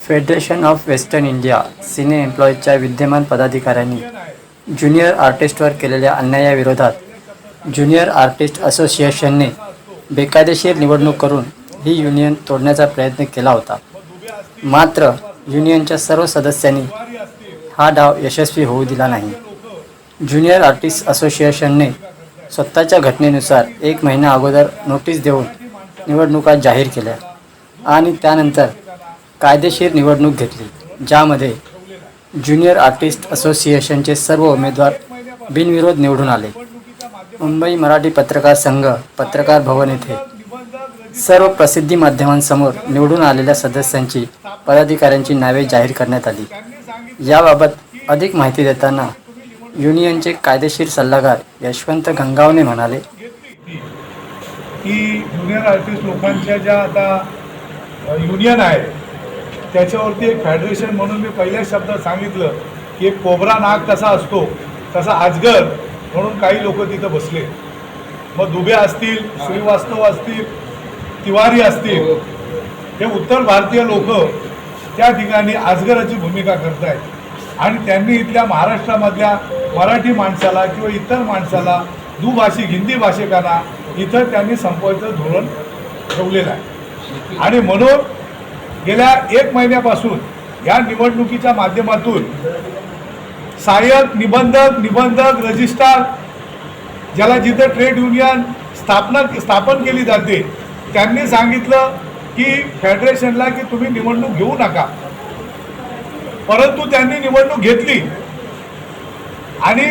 Federation of western India cine एम्प्लॉईजच्या विद्यमान पदाधिकाऱ्यांनी junior आर्टिस्टवर केलेल्या अन्यायाविरोधात ज्युनियर आर्टिस्ट असोसिएशनने बेकायदेशीर निवडणूक करून ही युनियन तोडण्याचा प्रयत्न केला होता. मात्र युनियनच्या सर्व सदस्यांनी हा डाव यशस्वी होऊ दिला नाही. ज्युनियर आर्टिस्ट असोसिएशनने स्वतःच्या घटनेनुसार एक महिना अगोदर नोटीस देऊन निवडणुका जाहीर केल्या आणि त्यानंतर कायदेशीर निवडणूक घेतली ज्यामध्ये ज्युनियर आर्टिस्ट असोसिएशनचे सर्व उमेदवार बिनविरोध निवडून आले. मुंबई मराठी पत्रकार संघ पत्रकार भवन येथे सर्व प्रसिद्धी माध्यमांसमोर निवडून आलेल्या सदस्यांची पदाधिकाऱ्यांची नावे जाहीर करण्यात आली. याबाबत अधिक माहिती देताना युनियनचे कायदेशीर सल्लागार यशवंत गंगावने म्हणाले की ज्युनियर आर्टिस्ट लोकांच्या ज्या आता युनियन आहे त्याच्यावरती एक फेडरेशन म्हणून मी पहिल्या शब्दात सांगितलं की एक कोबरा नाग कसा असतो तसा आजगर म्हणून काही लोक तिथं बसले. मग दुबे असतील श्रीवास्तव असतील तिवारी असतील हे उत्तर भारतीय लोक त्या ठिकाणी आजगराची भूमिका करत आहेत आणि त्यांनी इथल्या महाराष्ट्रामधल्या मराठी माणसाला किंवा इतर माणसाला दुभाषिक हिंदी भाषिकांना इथं त्यांनी संपवायचं धोरण ठेवलेलं आहे. आणि म्हणून गेल्या एक महिन्यापासून या निवडणुकीच्या माध्यमातून सहाय्यक निबंधक निबंधक रजिस्ट्रार ज्याला जिथं ट्रेड युनियन स्थापना स्थापन केली जाते त्यांनी सांगितलं की फेडरेशनला की तुम्ही निवडणूक घेऊ नका. परंतु त्यांनी निवडणूक घेतली. आणि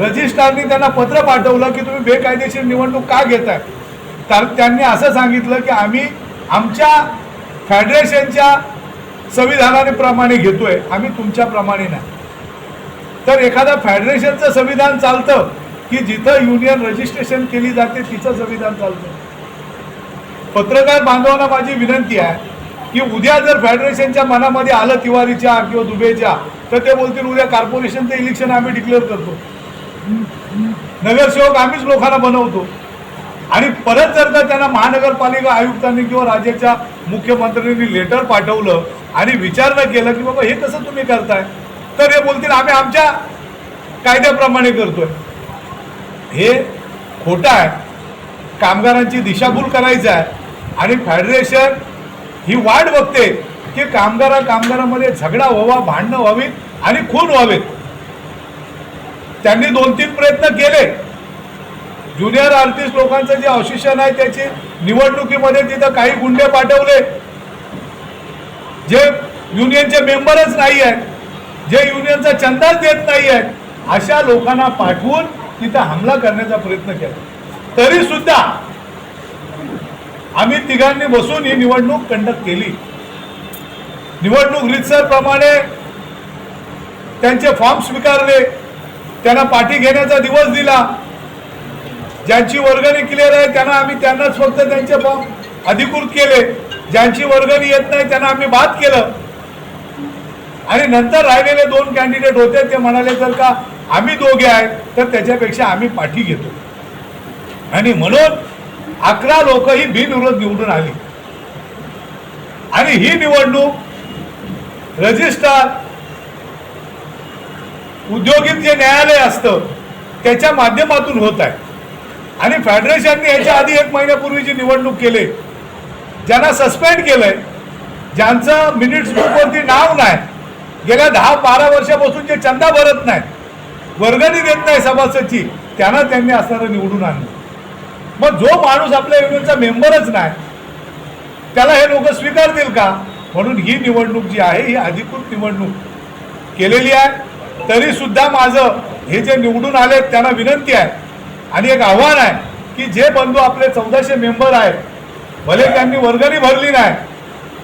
रजिस्ट्रारनी त्यांना पत्र पाठवलं की तुम्ही बेकायदेशीर निवडणूक का घेताय? तर त्यांनी असं सांगितलं की आम्ही आमच्या फेडरेशनच्या संविधानानेप्रमाणे घेतो घेतोय. आम्ही तुमच्याप्रमाणे नाही. तर एखादा फेडरेशनचं संविधान चालतं की जिथं युनियन रजिस्ट्रेशन केली जाते तिचं संविधान चालतं. पत्रकार बांधवांना माझी विनंती आहे की उद्या जर फेडरेशनच्या मनामध्ये आलं तिवारीच्या किंवा दुबेच्या तर ते बोलतील उद्या कॉर्पोरेशनचं इलेक्शन आम्ही डिक्लेअर करतो. नगरसेवक आम्हीच लोकांना बनवतो. आणि परत जर का त्यांना महानगरपालिका आयुक्तांनी किंवा राज्याच्या मुख्यमंत्र्यांनी लेटर पाठवलं आणि विचारलं केलं की बाबा हे कसं तुम्ही करताय? तर हे बोलतील आम्ही आमच्या कायद्याप्रमाणे करतोय. हे खोटं आहे. कामगारांची दिशाभूल करायचं आहे. आणि फेडरेशन ही वाट बघते की कामगारा कामगारामध्ये झगडा व्हावा भांडणं व्हावीत आणि खून व्हावेत. त्यांनी दोन तीन प्रयत्न केले. ज्युनियर आर्टिस्ट लोकांचं जे ऑसिशन आहे त्याची निवडणुकीमध्ये तिथं काही गुंडे पाठवले. जे युनियनचे मेंबरच नाही आहेत जे युनियनचा चंदाच देत नाही आहेत अशा लोकांना पाठवून तिथं हमला करण्याचा प्रयत्न केला. तरी सुद्धा आम्ही तिघांनी बसून ही निवडणूक कंडक्ट केली. निवडणूक रितसरप्रमाणे त्यांचे फॉर्म स्वीकारले. त्यांना पाठी घेण्याचा दिवस दिला. ज्यांची वर्गणी क्लिअर आहे त्यांना आम्ही त्यांनाच फक्त त्यांचे फॉर्म अधिकृत केले. ज्यांची वर्गणी येत नाही त्यांना आम्ही बाद केलं. आणि नंतर राहिलेले दोन कॅन्डिडेट होते ते म्हणाले जर का आम्ही दोघे आहेत तर त्याच्यापेक्षा आम्ही पाठी घेतो. आणि म्हणून अकरा लोक ही बिनविरोध निवडून आली. आणि ही निवडणूक रजिस्ट्रार उद्योगिक जे न्यायालय असतं त्याच्या माध्यमातून होत आहे. आणि फेडरेशनने याच्या आधी एक महिन्यापूर्वीची निवडणूक केली. ज्यांना सस्पेंड केलंय ज्यांचं मिनिट्स बुकवरती नाव नाही गेल्या दहा बारा वर्षापासून जे चंदा भरत नाही वर्गणी देत नाही सभासदची त्यांना त्यांनी असणारं निवडून आणलं. मग जो माणूस आपल्या युनियनचा मेंबरच नाही त्याला हे लोक स्वीकारतील का? म्हणून ही निवडणूक जी आहे ही अधिकृत निवडणूक केलेली आहे. तरीसुद्धा माझं हे जे निवडून आले त्यांना विनंती आहे आणि एक आव्हान आहे की जे बंधू आपले चौदाशे मेंबर आहेत भले त्यांनी वर्गणी भरली नाही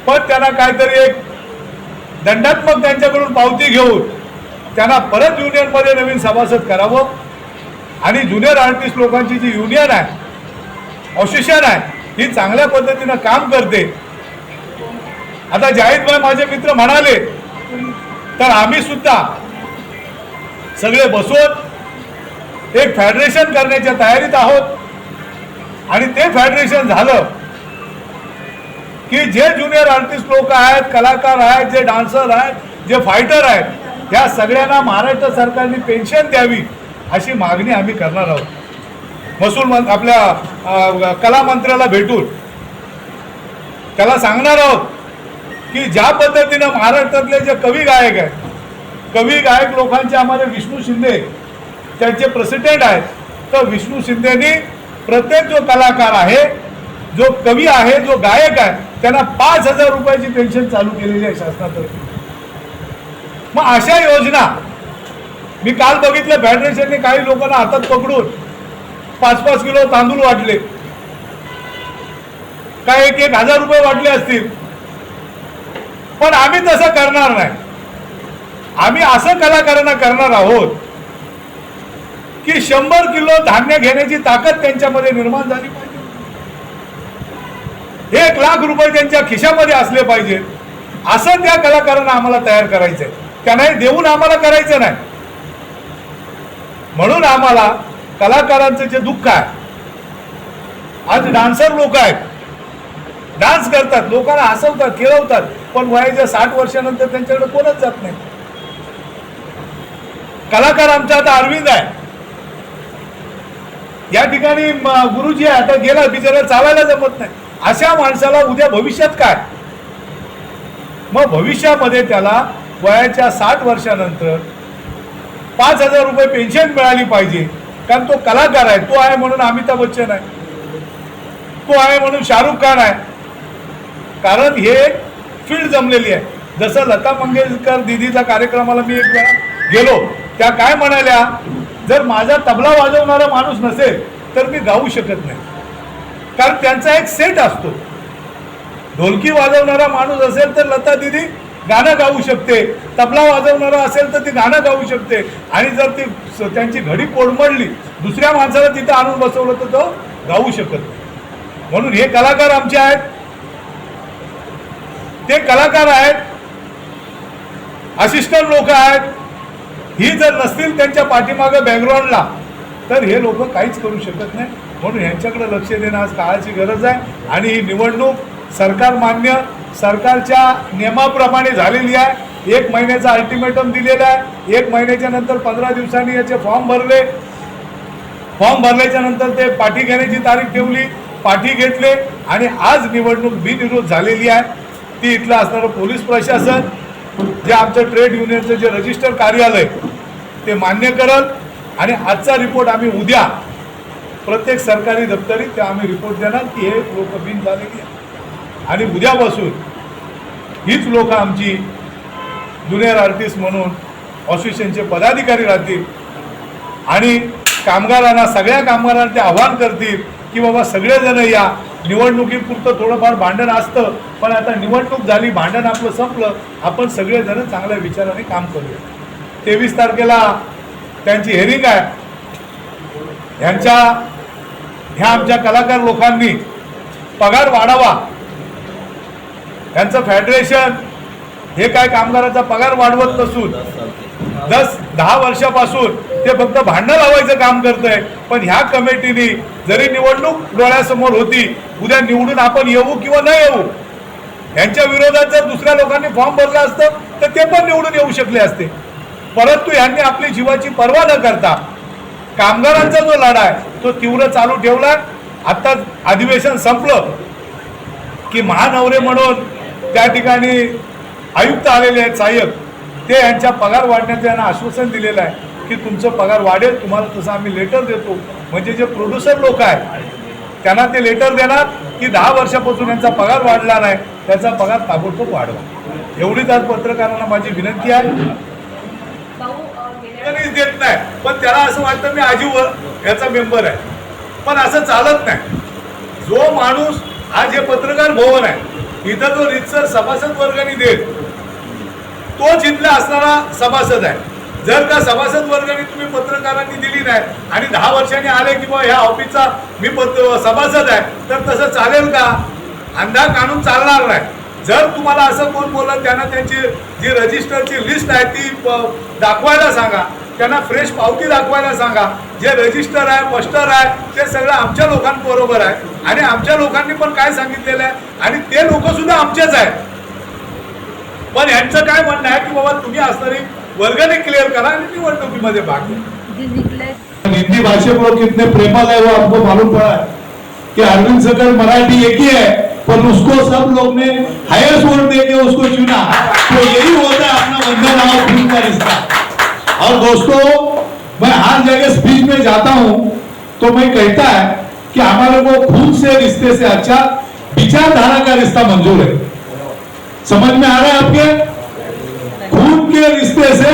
पण त्यांना काहीतरी एक दंडात्मक त्यांच्याकडून पावती घेऊन त्यांना परत युनियनमध्ये नवीन सभासद करावं. आणि ज्युनियर आर्टिस्ट लोकांची जी युनियन आहे ऑसिशन आहे ही चांगल्या पद्धतीनं काम करते. आता जाहीदभाई माझे मित्र म्हणाले तर आम्ही सुद्धा सगळे बसून एक फेडरेशन करण्याच्या तयारीत आहोत. आणि ते फेडरेशन झालं की जे ज्युनियर आर्टिस्ट लोक आहेत कलाकार आहेत जे डान्सर आहेत जे फायटर आहेत या सगळ्यांना महाराष्ट्र सरकारने पेन्शन द्यावी अशी मागणी आम्ही करणार आहोत. महसूल मं आपल्या कलामंत्र्याला कला मंत्र्याला भेटून त्याला सांगणार आहोत की ज्या पद्धतीनं महाराष्ट्रातले जे कवी गायक आहेत कवी गायक लोकांचे आम्हाला विष्णू शिंदे त्यांचे प्रेसिडेंट आहेत. तर विष्णू शिंदेनी प्रत्येक जो कलाकार आहे जो कवी आहे जो गायक आहे त्यांना पाच हजार रुपयाची पेन्शन चालू केलेली आहे शासनातर्फे. मग अशा योजना मी काल बघितलं फेडरेशनने काही लोकांना हातात पकडून पाच पाच किलो तांदूळ वाटले. काय एक एक हजार रुपये वाटले असतील. पण आम्ही तसं करणार नाही. आम्ही असं कलाकारांना करणार आहोत की शंभर किलो धान्य घेण्याची ताकद त्यांच्यामध्ये निर्माण झाली पाहिजे. एक लाख रुपये त्यांच्या खिशामध्ये असले पाहिजेत असं त्या कलाकारांना आम्हाला तयार करायचंय. त्यांना हे देऊन आम्हाला करायचं नाही. म्हणून आम्हाला कलाकारांचं जे दुःख आहे आज डान्सर लोक आहेत. डान्स करतात लोकांना हसवतात खेळवतात पण वयाच्या साठ वर्षानंतर त्यांच्याकडे कोणच जात नाही. कलाकार आमचा आता अरविंद आहे. या ठिकाणी गुरुजी आहे. आता गेला बिचारा चालायला जमत नाही. अशा माणसाला उद्या भविष्यात काय? मग भविष्यामध्ये त्याला वयाच्या साठ वर्षानंतर पाच हजार रुपये पेन्शन मिळाली पाहिजे. कारण तो कलाकार आहे. तो आहे म्हणून अमिताभ बच्चन आहे. तो आहे म्हणून शाहरुख खान आहे. कारण हे फील्ड जमलेली आहे. जसं लता मंगेशकर दिदीच्या कार्यक्रमाला मी एक वेळा गेलो. त्या काय म्हणाल्या? जर माझा तबला वाजवणारा माणूस नसेल तर मी गाऊ शकत नाही. कारण त्यांचा एक सेट असतो. ढोलकी वाजवणारा माणूस असेल तर लता दिदी गाणं गाऊ शकते. तबला वाजवणारा असेल तर ती गाणं गाऊ शकते. आणि जर ती त्यांची घडी कोडमडली दुसऱ्या माणसाला तिथं आणून बसवलं तर तो गाऊ शकत नाही. म्हणून हे कलाकार आमचे आहेत. ते कलाकार आहेत. असिस्टंट लोक आहेत. ही जर नसतील त्यांच्या पाठीमागं बॅकग्राऊंडला तर हे लोक काहीच करू शकत नाही. म्हणून यांच्याकडे लक्ष देणं आज काळाची गरज आहे. आणि ही निवडणूक सरकार मान्य सरकारच्या नियमाप्रमाणे झालेली आहे. एक महिन्याचा अल्टिमेटम दिलेला आहे. एक महिन्याच्या नंतर पंधरा दिवसांनी याचे फॉर्म भरले. फॉर्म भरल्याच्या नंतर ते पाठी घेण्याची तारीख ठेवली पाठी घेतले. आणि आज निवडणूक बिनविरोध झालेली आहे. ती इथलं असणारं पोलीस प्रशासन जे आमचं ट्रेड युनियनचं जे रजिस्टर कार्यालय ते मान्य करल आणि आजचा रिपोर्ट आम्ही उद्या प्रत्येक सरकारी दप्तरी ते आम्ही रिपोर्ट देणार की हे लोक बिन झालेली आणि उद्यापासून हीच लोक आमची ज्युनियर आर्टिस्ट म्हणून असोसिएशनचे पदाधिकारी राहतील आणि कामगारांना सगळ्या कामगारांना ते आव्हान करतील की बाबा सगळेजण या निवडणुकीपुरतं थोडंफार भांडण असतं पण आता निवडणूक झाली भांडण आपलं संपलं आपण सगळेजण चांगल्या विचाराने काम करूया. तेवीस तारखेला त्यांची हेरिंग आहे. ह्यांच्या ह्या आमच्या कलाकार लोकांनी पगार वाढावा. यांचं फेडरेशन हे काय कामगाराचा पगार वाढवत नसून दस दहा वर्षापासून ते फक्त भांडणं लावायचं काम करतंय. पण ह्या कमिटीने जरी निवडणूक डोळ्यासमोर होती उद्या निवडून आपण येऊ किंवा न येऊ यांच्या विरोधात जर दुसऱ्या लोकांनी फॉर्म भरला असतं तर ते पण निवडून येऊ शकले असते. परंतु यांनी आपली जीवाची पर्वा न करता कामगारांचा जो लढा आहे तो तीव्र चालू ठेवला. आता अधिवेशन संपलं की महानवरे म्हणून त्या ठिकाणी आयुक्त आलेले आहेत सहाय्यक. ते यांच्या पगार वाढण्याचं यांना आश्वासन दिलेलं आहे की तुमचं पगार वाढेल तुम्हाला तसं आम्ही लेटर देतो. म्हणजे जे प्रोड्युसर लोक आहेत त्यांना ते लेटर देणार की दहा वर्षापासून यांचा पगार वाढला नाही त्याचा पगार ताबडतोब वाढवा. एवढीच आज पत्रकारांना माझी विनंती आहे. देत नाही पण त्याला असं वाटतं मी आजीवर याचा मेंबर आहे. पण असं चालत नाही. जो माणूस आज हे पत्रकार भवन आहे इथं तो रितसर सभासद वर्गाने देत. तो जिथला असणारा सभासद आहे. जर का सभासद वर्गाने तुम्ही पत्रकारांनी दिली नाही आणि दहा वर्षांनी आले की बा ह्या ऑफिसचा मी पत्र सभासद आहे तर तसं चालेल का? अंधा काढून चालणार नाही. जर तुम्हाला असं कोण बोलत त्यांना त्यांची जी रजिस्टरची लिस्ट आहे ती दाखवायला सांगा. त्यांना फ्रेश पावती दाखवायला सांगा. जे रजिस्टर आहे मस्टर आहे ते सगळं आमच्या लोकांबरोबर आहे. आणि आमच्या लोकांनी पण काय सांगितलेलं आहे? आणि ते लोक सुद्धा आमचेच आहेत. पण यांचं काय म्हणणं आहे की बाबा तुम्ही असणारी वर्गणी क्लिअर करा आणि निवडणुकीमध्ये भाग घ्या. हिंदी भाषा को कितने प्रेमल है वो आपको मालूम पड़ा है कि अरविंद सकल मराठी एक ही है पर उसको सब लोग ने हायर वोट दे के उसको चुना. तो यही होता है अपना बंधन और खून का रिश्ता. और दोस्तों, मैं हर जगह स्पीच में जाता हूँ तो मैं कहता है कि हमारे को खून से रिश्ते से अच्छा विचारधारा का रिश्ता मंजूर है। समझ में आ रहा है आपके? खून के रिश्ते से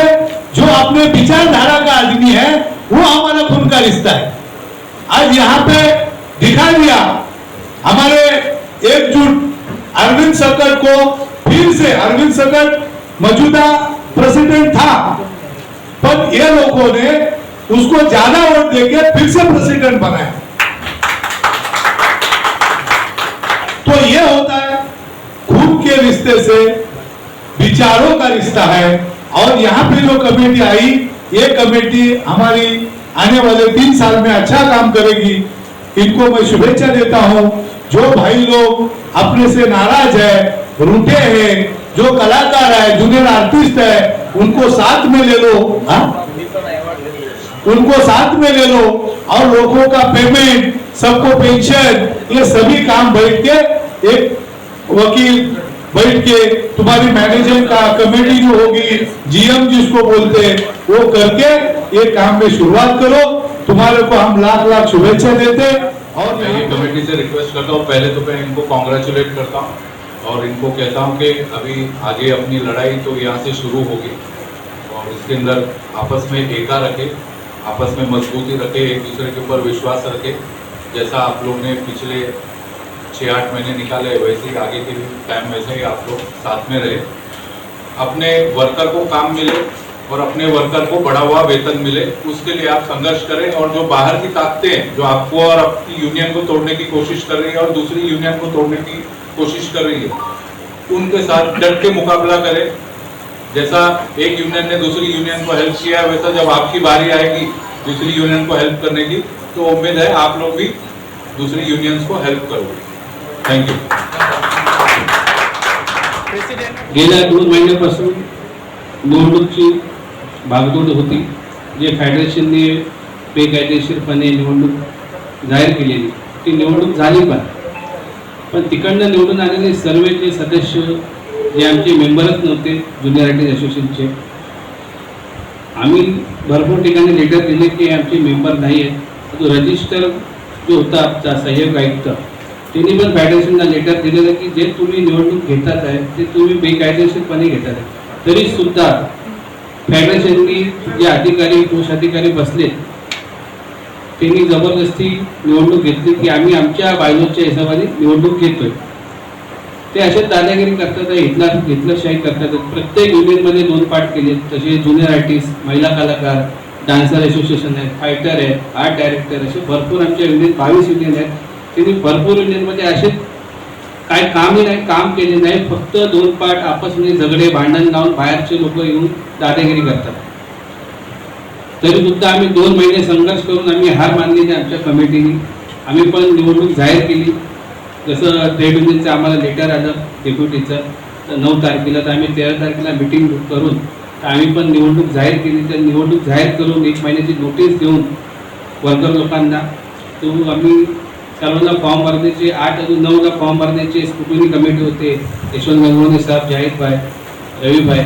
जो अपने विचारधारा का आदमी है, वो हमारा खून का रिश्ता है। आज यहाँ पे दिखा दिया, हमारे एकजुट अरविंद सकट को फिर से अरविंद सकट मौजूदा प्रेसिडेंट था। पर ये लोगों ने उसको ज़्यादा वोट देके फिर से प्रेसिडेंट बनाया। तो ये होता है, खून के रिश्ते से विचारों का रिश्ता है। और यहाँ पे जो कमेटी आई, ये कमेटी हमारी आने वाले तीन साल में अच्छा काम करेगी। इनको मैं शुभेच्छा देता हूँ। जो भाई लोग अपने से नाराज़ है, रूठे हैं, जो कलाकार है, जूनियर आर्टिस्ट है उनको साथ में ले लो हाँ? उनको साथ में ले लो। और लोगों का पेमेंट सबको पेंशन ये सभी काम बैठ के एक वकील बैठ के तुम्हारी मैनेजर का कमेटी जो होगी जीएम जिसको बोलते हैं, वो करके ये काम में शुरुआत करो। तुम्हारे को हम लाख लाख शुभेच्छा देते और मैं ये कमेटी से रिक्वेस्ट करता हूँ, पहले तो मैं इनको कॉन्ग्रेचुलेट करता हूँ। और इनको कहता हूँ कि अभी आगे अपनी लड़ाई तो यहाँ से शुरू होगी। और इसके अंदर आपस में एका रखे, आपस में मजबूती रखे, एक दूसरे के ऊपर विश्वास रखे। जैसा आप लोग ने पिछले छः आठ महीने निकाले, वैसे ही आगे के टाइम वैसे ही आप लोग साथ में रहे। अपने वर्कर को काम मिले और अपने वर्कर को बढ़ा हुआ वेतन मिले, उसके लिए आप संघर्ष करें और जो बाहर की ताकतें हैं, जो आपको और आपकी यूनियन को तोड़ने की कोशिश कर रही है और दूसरी यूनियन को तोड़ने की कोशिश कर रही है। उनके साथ डट के मुकाबला करें। जैसा एक यूनियन ने दूसरी यूनियन को हेल्प किया है वैसा जब आपकी बारी आएगी दूसरी यूनियन को हेल्प करने की तो उम्मीद है आप लोग भी दूसरी यूनियंस को हेल्प करोगे। थैंक यू गेल्या दोन महिन्यापासून निवडणूकची भागदौड होती. जे फेडरेशनने बेकायदेशीरपणे निवडणूक जाहीर केलेली ती निवडणूक झाली पण. पण तिकडनं निवडून आलेले सर्व जे सदस्य जे आमचे मेंबरच नव्हते ज्युनियर आर्टिस्ट असोसिएशनचे. आम्ही भरपूर ठिकाणी लेटर दिले की आमचे मेंबर नाही आहेत. तो रजिस्टर जो होता आमचा सहाय्यक आयुक्त त्यांनी पण फेडरेशनला लेटर दिलेलं की जे तुम्ही निवडणूक घेतात आहे ते तुम्ही बेकायदेशीरपणे घेतात आहे. तरी सुद्धा फेडरेशननी जे अधिकारी कोष अधिकारी बसले त्यांनी जबरदस्ती निवडणूक घेतली की आम्ही आमच्या बायलोच्या हिशोबाने निवडणूक घेतोय. ते असे दादागिरी करतात इथला इथलंशाही करतात. प्रत्येक युनियनमध्ये दोन पार्ट केले तसे ज्युनियर आर्टिस्ट महिला कलाकार डान्सर असोसिएशन आहे फायटर आहे आर्ट डायरेक्टर असे भरपूर आमच्या युनियन बावीस युनियन आहेत. त्यांनी भरपूर युनियनमध्ये असे काय कामही नाही काम केले नाही. फक्त दोन पार्ट आपसमध्ये झगडे भांडण लावून बाहेरचे लोक येऊन दादागिरी करतात. तरी सुद्धा आम्ही दोन महिने संघर्ष करून आम्ही हार मानलेली आमच्या कमिटीने. आम्ही पण निवडणूक जाहीर केली. जसं ट्रेड युनियनचं आम्हाला लेटर आलं डेप्युटीचं तर नऊ तारखेला तर आम्ही तेरा तारखेला मिटिंग करून तर आम्ही पण निवडणूक जाहीर केली. तर निवडणूक जाहीर करून एक महिन्याची नोटीस देऊन वर्कर लोकांना तो आम्ही सर्वांना फॉर्म भरण्याचे आठ अजून नऊला फॉर्म भरण्याचे स्कुटनी कमिटी होते. यशवंत गंगवणे साहेब जाहीरभाई रविभाई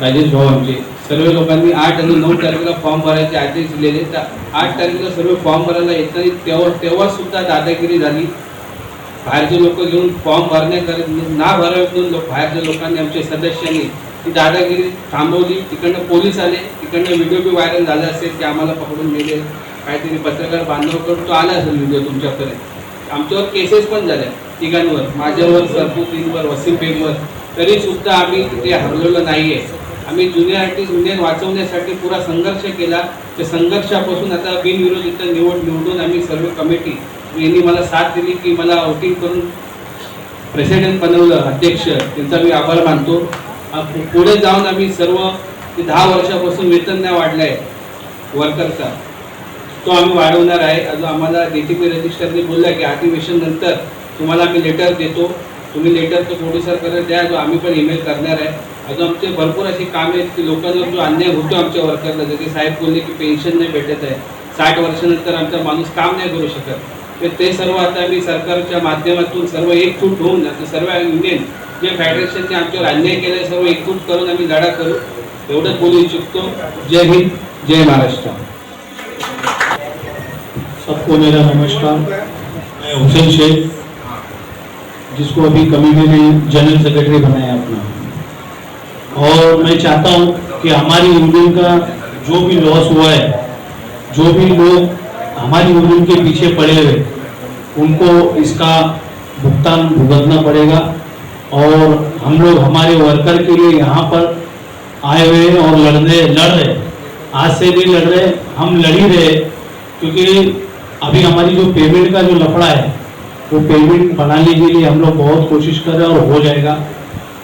राजेश भाऊ आमचे. सर्व लोकांनी आठ आणि नऊ तारखेला फॉर्म भरायचे आदेश दिलेले. तर आठ तारखेला सर्व फॉर्म भरायला येत नाही तेव्हा तेव्हा सुद्धा दादागिरी झाली. बाहेरचे लोक घेऊन फॉर्म भरण्याकर ना भरावे म्हणून लोक बाहेरच्या लोकांनी आमच्या सदस्यांनी ती दादागिरी थांबवली. तिकडनं पोलीस आले. तिकडनं व्हिडिओ बी व्हायरल झाला असेल ते आम्हाला पकडून नेले. काहीतरी पत्रकार बांधवकडून तो आला असेल व्हिडिओ तुमच्यापर्यंत. आमच्यावर केसेस पण झाल्या तिघांवर. माझ्यावर सरपुतींवर वसीम बेगवर. तरी सुद्धा आम्ही ते हरवलेलं नाही आहे आम्ही ज्युनियर आर्टिस्ट युनियन वाचवण्यासाठी पुरा संघर्ष केला. त्या संघर्षापासून आता बिनविरोध इथं निवड निवडून आम्ही सर्व कमिटी यांनी मला साथ दिली की मला आउटिंग करून प्रेसिडेंट बनवलं अध्यक्ष. त्यांचा मी आभार मानतो. पुढे जाऊन आम्ही सर्व दहा वर्षापासून वेतन नाही वाढलं आहे वर्करचा तो आम्ही वाढवणार आहे. अजून आम्हाला डी टी पी रजिस्टरने बोलला की अधिवेशन नंतर तुम्हाला आम्ही लेटर देतो. तुम्ही लेटरचं प्रोड्युसरकडे द्या. जो आम्ही पण ईमेल करणार आहे. अजून आमचे भरपूर अशी कामे आहेत की लोकांवर जो अन्याय होतो आमच्या वर्करला जसे साहेब बोलले की पेन्शन नाही भेटत आहे. साठ वर्षानंतर आमचा माणूस काम नाही करू शकत. तर ते सर्व आता आम्ही सरकारच्या माध्यमातून सर्व एकजूट होऊन आता सर्व युनियन जे फेडरेशनने आमच्यावर अन्याय केला सर्व एकजूट करून आम्ही लढा करू. एवढंच बोलू इच्छितो. जय हिंद जय महाराष्ट्र. सबको मेरा नमस्कार। मैं हुसैन शेख जिसको अभी कमी में जनरल सेक्रेटरी बनाया अपना। और मैं चाहता हूँ कि हमारी यूनियन का जो भी लॉस हुआ है, जो भी लोग हमारी यूनियन के पीछे पड़े हुए, उनको इसका भुगतान भुगतना पड़ेगा। और हम लोग हमारे वर्कर के लिए यहाँ पर आए हुए हैं और लड़ रहे लड़ रहे। आज से नहीं लड़ रहे, हम लड़ ही रहे, क्योंकि अभी हमारी जो पेमेंट का जो लफड़ा है, वो पेमेंट बनाने के लिए हम लोग बहुत कोशिश कर रहे हैं और हो जाएगा।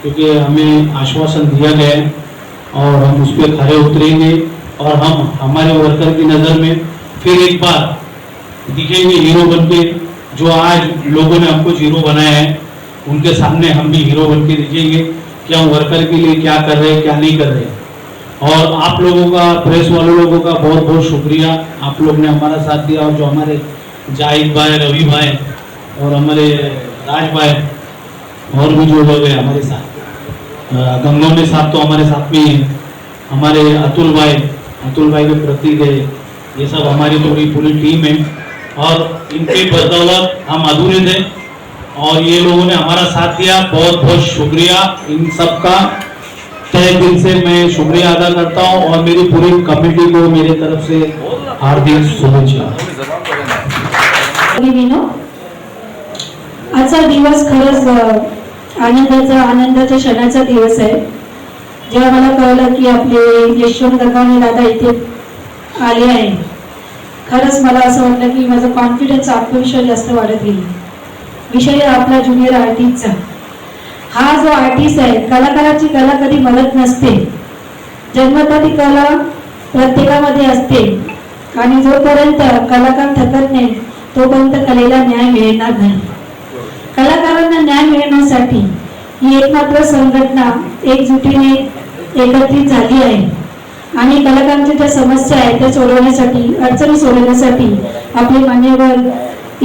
क्योंकि हमें आश्वासन दिया गया है और हम उस पर खड़े उतरेंगे और हम हमारे वर्कर की नज़र में फिर एक बार दिखेंगे हीरो बन के, जो आज लोगों ने हमको हीरो बनाया है। उनके सामने हम भी हीरो बन के दिखेंगे, कि हम वर्कर के लिए क्या कर रहे हैं, क्या नहीं कर रहे हैं। और आप लोगों का प्रेस वाले लोगों का बहुत बहुत शुक्रिया। आप लोग ने हमारा साथ दिया और जो हमारे जाहिद भाई, रवि भाई और हमारे राज भाई और भी जो लोग हैं हमारे साथ। गंगों में साथ तो हमारे साथ में ही। हमारे अतुल भाई अतुल भाई के प्रतीक है। ये सब हमारी पूरी पूरी टीम है। और इनके बदौलत हम अधूरे थे। और ये लोगों ने हमारा साथ दिया। बहुत बहुत शुक्रिया इन सब का। तय दिल से मैं शुक्रिया अदा करता हूँ। और मेरी पूरी कमेटी को मेरे तरफ़ से हार्दिक शुभेच्छा। आजचा दिवस खरंच आनंदाचा आनंदाच्या क्षणाचा दिवस आहे. जेव्हा मला कळलं की आपले यशवंत गगाने दादा इथे आले आहे खरंच मला असं वाटलं की माझा कॉन्फिडन्स आत्मविश्वास जास्त वाढत गेली. विषय आपला ज्युनियर आर्टिस्टचा हा जो आर्टिस्ट आहे कलाकाराची कला कधी मदत नसते. जन्मता ती कला प्रत्येकामध्ये असते. आणि जोपर्यंत कलाकार थकत नाही तोपर्यंत कलेला न्याय मिळणार नाही. कलाकारांना न्याय मिळण्यासाठी ही एकमात्र संघटना एकजुटीने एकत्रित झाली आहे. आणि कलाकारांच्या ज्या समस्या आहेत त्या सोडवण्यासाठी अडचणी सोडवण्यासाठी आपले मान्यवर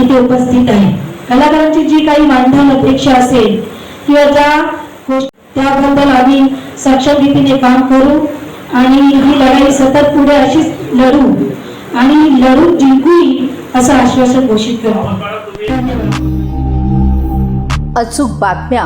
इथे उपस्थित आहे. कलाकारांची जी काही मानधन अपेक्षा असेल किंवा ज्या गोष्टी त्याबद्दल आम्ही सक्षम रीतीने काम करू आणि ही लढाई सतत पुढे अशीच लढू आणि लढून जिंकूही असं आश्वासन घोषित करतो. धन्यवाद. अचूक बातम्या